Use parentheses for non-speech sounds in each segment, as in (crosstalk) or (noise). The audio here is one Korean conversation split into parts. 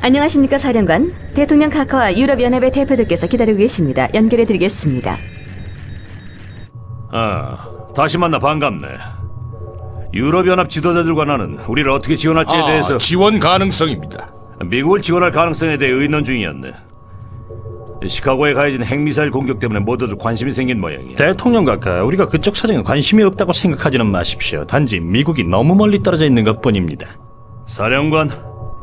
안녕하십니까 사령관. 대통령 카카와 유럽연합의 대표들께서 기다리고 계십니다. 연결해 드리겠습니다. 아, 다시 만나 반갑네. 유럽연합 지도자들과 나는 우리를 어떻게 지원할지에 아, 대해서 지원 가능성입니다. 미국을 지원할 가능성에 대해 의논 중이었네. 시카고에 가해진 핵미사일 공격 때문에 모두들 관심이 생긴 모양이야. 대통령 각하 우리가 그쪽 사정에 관심이 없다고 생각하지는 마십시오. 단지 미국이 너무 멀리 떨어져 있는 것뿐입니다. 사령관,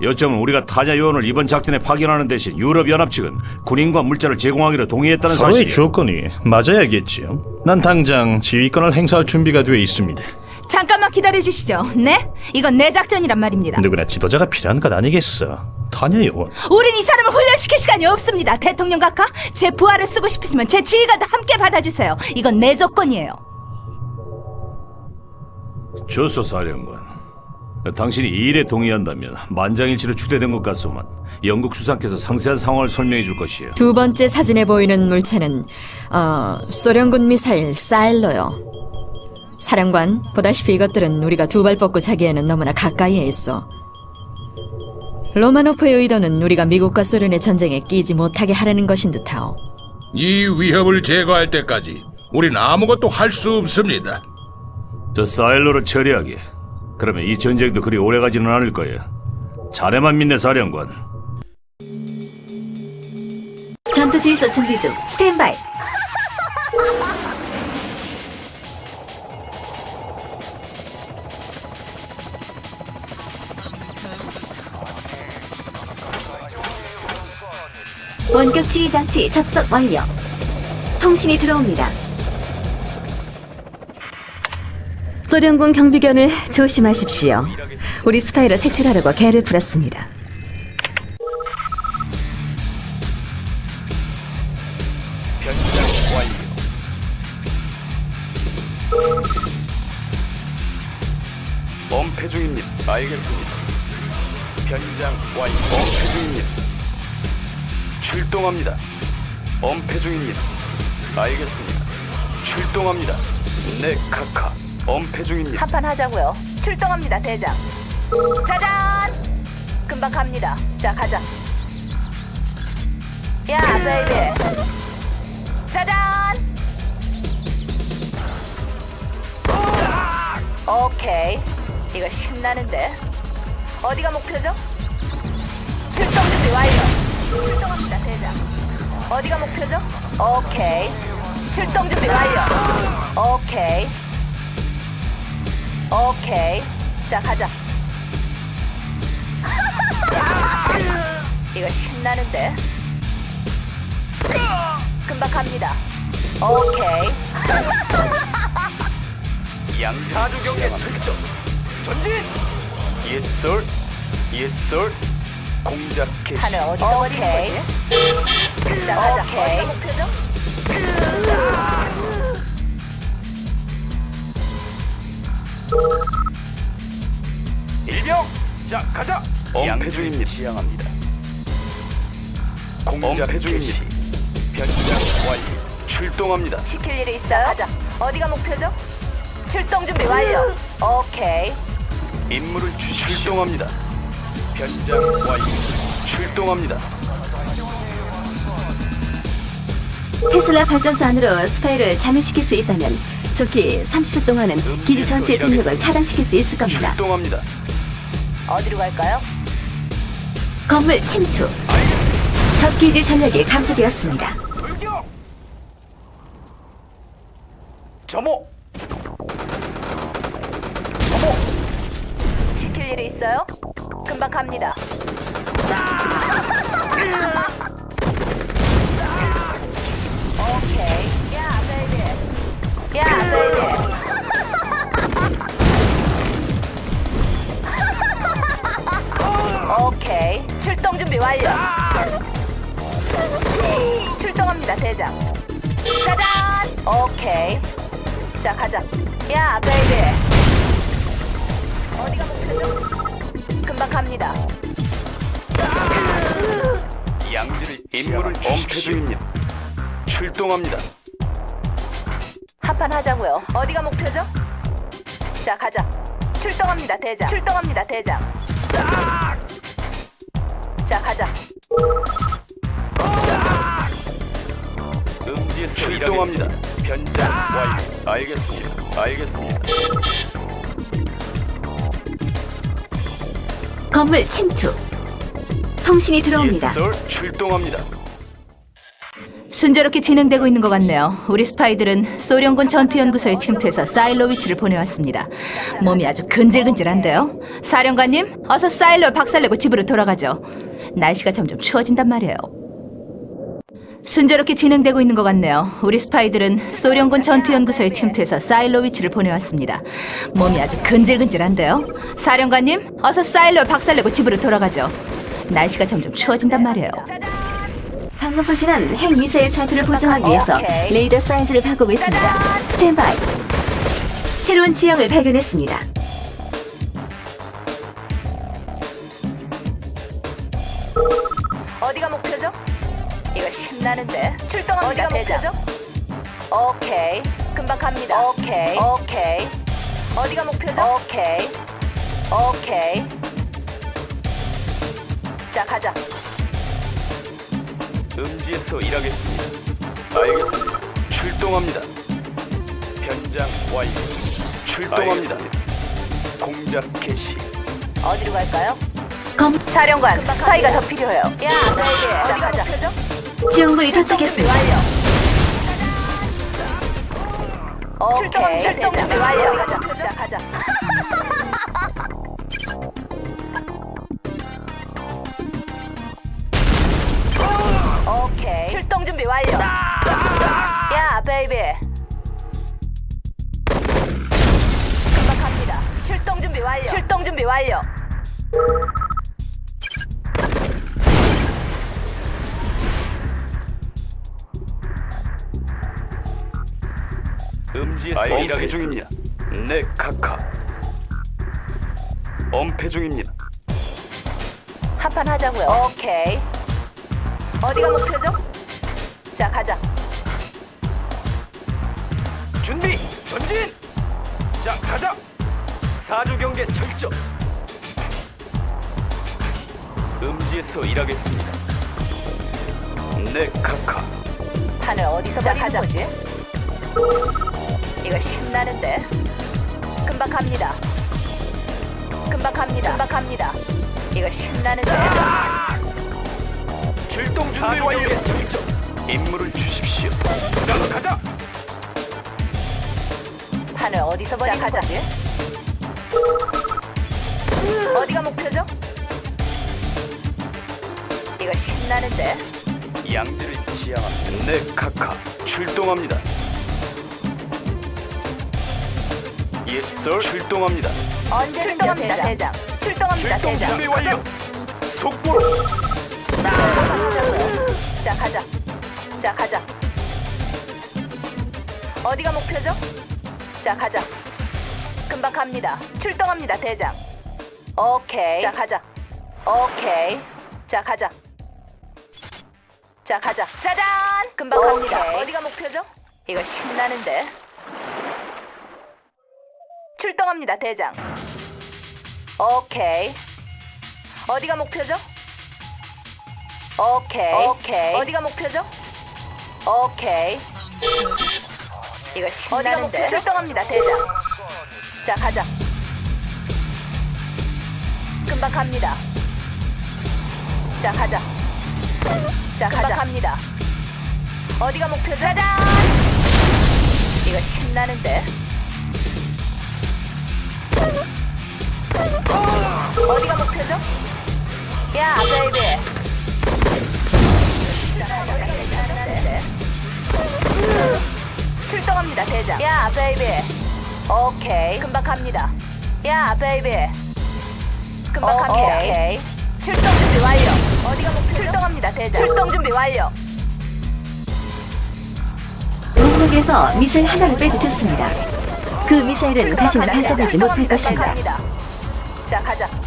요점은 우리가 타냐 요원을 이번 작전에 파견하는 대신 유럽 연합 측은 군인과 물자를 제공하기로 동의했다는 서로의 사실이야. 조건이 맞아야겠지요. 난 당장 지휘권을 행사할 준비가 되어 있습니다. 잠깐만 기다려 주시죠. 네? 이건 내 작전이란 말입니다. 누구나 지도자가 필요한 것 아니겠어. 타냐 요원. 우린 이 사람을 훈련시킬 시간이 없습니다. 대통령 각하, 제 부하를 쓰고 싶으시면 제 지휘관도 함께 받아주세요. 이건 내 조건이에요. 좋소 사령관. 당신이 이 일에 동의한다면 만장일치로 추대된 것 같소만 영국 수상께서 상세한 상황을 설명해 줄 것이요. 두 번째 사진에 보이는 물체는 어, 소련군 미사일 사일러요. 사령관, 보다시피 이것들은 우리가 두 발 뻗고 자기에는 너무나 가까이에 있어. 로마노프의 의도는 우리가 미국과 소련의 전쟁에 끼지 못하게 하려는 것인 듯하오. 이 위협을 제거할 때까지 우린 아무것도 할 수 없습니다. 저 사일로를 처리하게. 그러면 이 전쟁도 그리 오래가지는 않을 거야. 자네만 믿네 사령관. 전투 지휘소 준비 중. 스탠바이. 원격 지휘 장치 접속 완료. 통신이 들어옵니다. 소련군 경비견을 조심하십시오. 우리 스파이로 색출하려고 개를 풀었습니다. 엄폐 중입니다. 알겠습니다. 변장 완료. 엄폐 중입니다. 출동합니다. 엄폐 중입니다. 알겠습니다. 출동합니다. 네, 카카. 엄폐 중입니다. 한판 하자고요. 출동합니다, 대장. 짜잔! 금방 갑니다. 자, 가자. 야, 베이비. 짜잔! 오케이. 이거 신나는데. 어디가 목표죠? 출동 준비 완료. 출동합니다, 대장. 어디가 목표죠? 오케이. 출동 준비 완료. 오케이. 오케이. 자, 가자. 이거 신나는데. 금방 갑니다. 오케이. 양사주 경계 출동. 전진. Yes, sir. 공작 개시. 하늘 어디서 버리는 거지? 자, 가자. 어디가 목표죠? 일병. 자, 가자. 엄폐 중입니다. 시행합니다. 공작 중입니다. 변장 완료. 출동합니다. 지킬 일이 있어요? 가자. 어디가 목표죠? 출동 준비 완료. 오케이. 임무를 주 출동합니다. 변장 완료. 출동합니다. 테슬라 발전소 안으로 스파이를 잠입시킬 수 있다면 좋기 30초 동안은 기지 전체의 동력을 차단시킬 수 있을 겁니다. 출동합니다. 어디로 갈까요? 건물 침투. 적 기지 전력이 감소되었습니다. 돌격. 점호. 점호. 지킬 일이 있어요? 금방 갑니다. 금방 갑니다. 양질의 임무를 엄폐 중입니다. 출동합니다. 합판하자고요. 어디가 목표죠? 자 가자. 출동합니다 대장. 출동합니다 대장. 자 가자. 음지에서 출동합니다. 변장 완료. 알겠습니다. 알겠습니다. 건물 침투. 통신이 들어옵니다. 예, 썰 출동합니다. 순조롭게 진행되고 있는 것 같네요. 우리 스파이들은 소련군 전투연구소에 침투해서 사일로 위치를 보내왔습니다. 몸이 아주 근질근질한데요. 사령관님, 어서 사일로 박살내고 집으로 돌아가죠. 날씨가 점점 추워진단 말이에요. 순조롭게 진행되고 있는 것 같네요. 우리 스파이들은 소련군 전투연구소에 침투해서 사일로 위치를 보내왔습니다. 몸이 아주 근질근질한데요. 사령관님, 어서 사일로 박살내고 집으로 돌아가죠. 날씨가 점점 추워진단 말이에요. 방금 소신한 핵 미사일 차트를 보정하기 위해서 레이더 사이즈를 바꾸고 있습니다. 스탠바이. 새로운 지형을 발견했습니다. 어디가? 이거 신나는데. 출동합니다, 대장. 오케이. 금방 갑니다. 오케이. 오케이. 어디가 목표죠? 오케이. 오케이. 자, 가자. 음지에서 일하겠습니다. 알겠습니다. 출동합니다. 변장 완료. 출동합니다. 공작 개시. 어디로 갈까요? 검 사령관, 스파이가 더 필요해요. 야, 나에게 어디가 목표죠? 지원군이 도착했습니다. 오케이. 출동 준비 완료. 가자. 자, 가자. 오케이. 출동 준비 완료. 야, 베이비. 금방 갑니다. 출동 준비 완료. 출동 준비 완료. 음지에서 일하겠 중입니다. 네, 카카. 엄폐 중입니다. 한판 하자고요. 오케이. 어디가 목표죠? 자, 가자. 준비 전진. 자, 가자. 사주 경계 철저. 음지에서 일하겠습니다. 네, 카카. 판을 어디서 버리는 거지? 이거 신나는데. 금방 갑니다. 금방 갑니다. 금방 갑니다. 이거 신나는데. 출동 준비 완료. 임무를 주십시오. 자, 가자. 판을 어디서 버리는 거지? 어디가 목표죠? 이거 신나는데. 양들을 지향합니다. 네, 카카. 출동합니다. 예, 썰. 출동합니다. 언제 출동합니다, 대장. 출동합니다, 출동 대장. 준비 완료. 속보로. 자, 가자. 자, 가자. 어디가 목표죠? 자, 가자. 금방 갑니다. 출동합니다, 대장. 오케이. 자, 가자. 오케이. 자, 가자. 자, 가자. 짜잔! 금방 갑니다. 어디가 목표죠? 이거 신나는데. 출동합니다, 대장. 오케이. 어디가 목표죠? 오케이. 오케이. 어디가 목표죠? 오케이. 이거 신나는데. 출동합니다, 대장. 자, 가자. 금방 갑니다. 자, 가자. 자, 가자. 갑니다. 어디가 목표죠? 짜잔! 이거 신나는데. 어디가 목표죠? 야, 베이비. 출동합니다, 대장. 야, 베이비. 오케이. 금방 갑니다. 야, 베이비. 금방 갑니다. 오케이. 출동 준비 완료. 어디가 목표? 출동합니다, 대장. 출동 준비 완료. 목록에서 미사일 하나를 빼두셨습니다. 그 미사일은 다시는 발사되지 못할 것입니다. 자, 가자.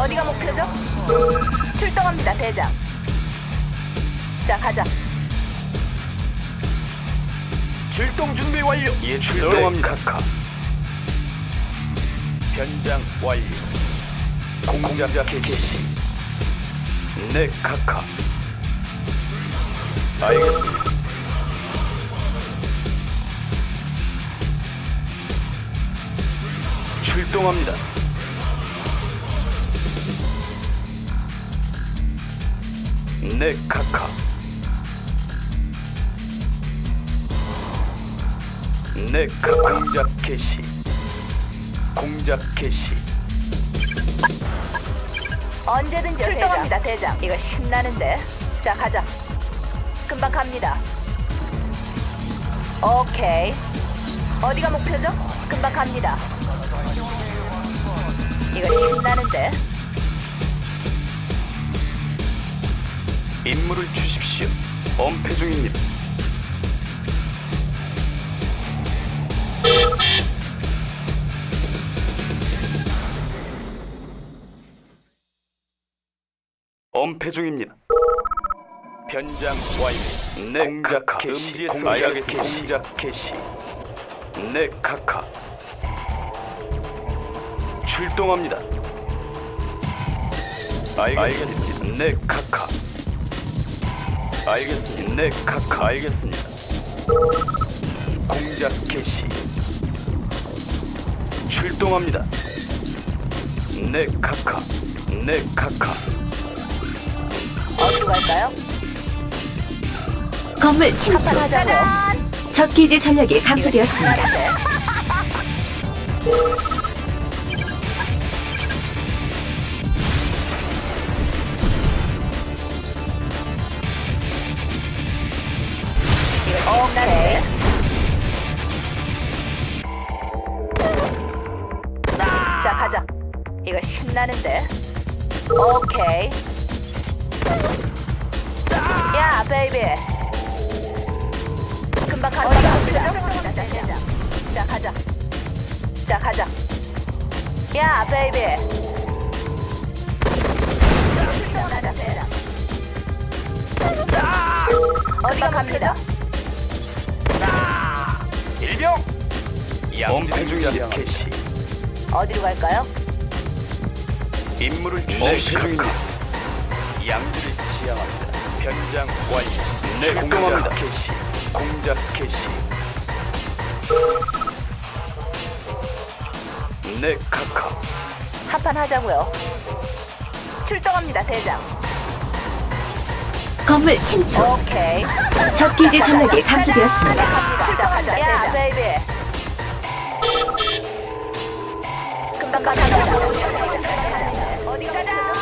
어디가 목표죠? 출동합니다, 대장. 자, 가자. 출동 준비 완료. 예, 출동합니다. 카카. 변장 완료. 공작 개시. 네 카카. 알겠습니다. 출동합니다. 네 카카. 네 카카. 공작 개시. 공작 개시. 언제든지 출동합니다, 대장. 이거 신나는데. 자, 가자. 금방 갑니다. 오케이. 어디가 목표죠? 금방 갑니다. 이거 신나는데. 임무를 주십시오. 엄폐 중입니다. 엄폐 중입니다. 변장 완료. 네 공작 개시. 공작 개시. 공작 개시. 네 카카. 출동합니다. 알겠습니다. 네 카카. 알겠습니다. 네, 카카 알겠습니다. 공작 개시. 출동합니다. 네, 카카. 네, 카카. 어디로 갈까요? 건물 침투. 적 기지 전력이 감소되었습니다. 나는데. 오케이. 야, 베이비. 금방 간다. 자, 가자. 자, 가자. 야, 베이비. 어디가 갑니다. 일병. 엄폐 중입니다. 개시. 어디로 갈까요? 임무를 주십시오. 양들이 지향합니다. 변장 완료. 네, 공감합니다. 개시. 공작 개시. 네, 카카. 한판 하자고요. 출동합니다, 대장. 건물 침투. 오케이. 적 기지 전력이 감소되었습니다. 출동합니다, 야, 베이비. 금방 갑니다. 어디 가자.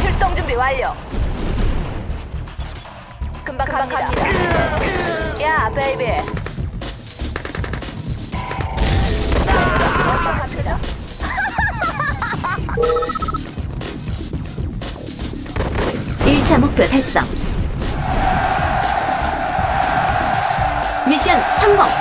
출동 준비 완료. 금방 갑니다. 야, 베이비. 금방 (laughs) 갑니다. 일차 목표 달성. 미션 성공.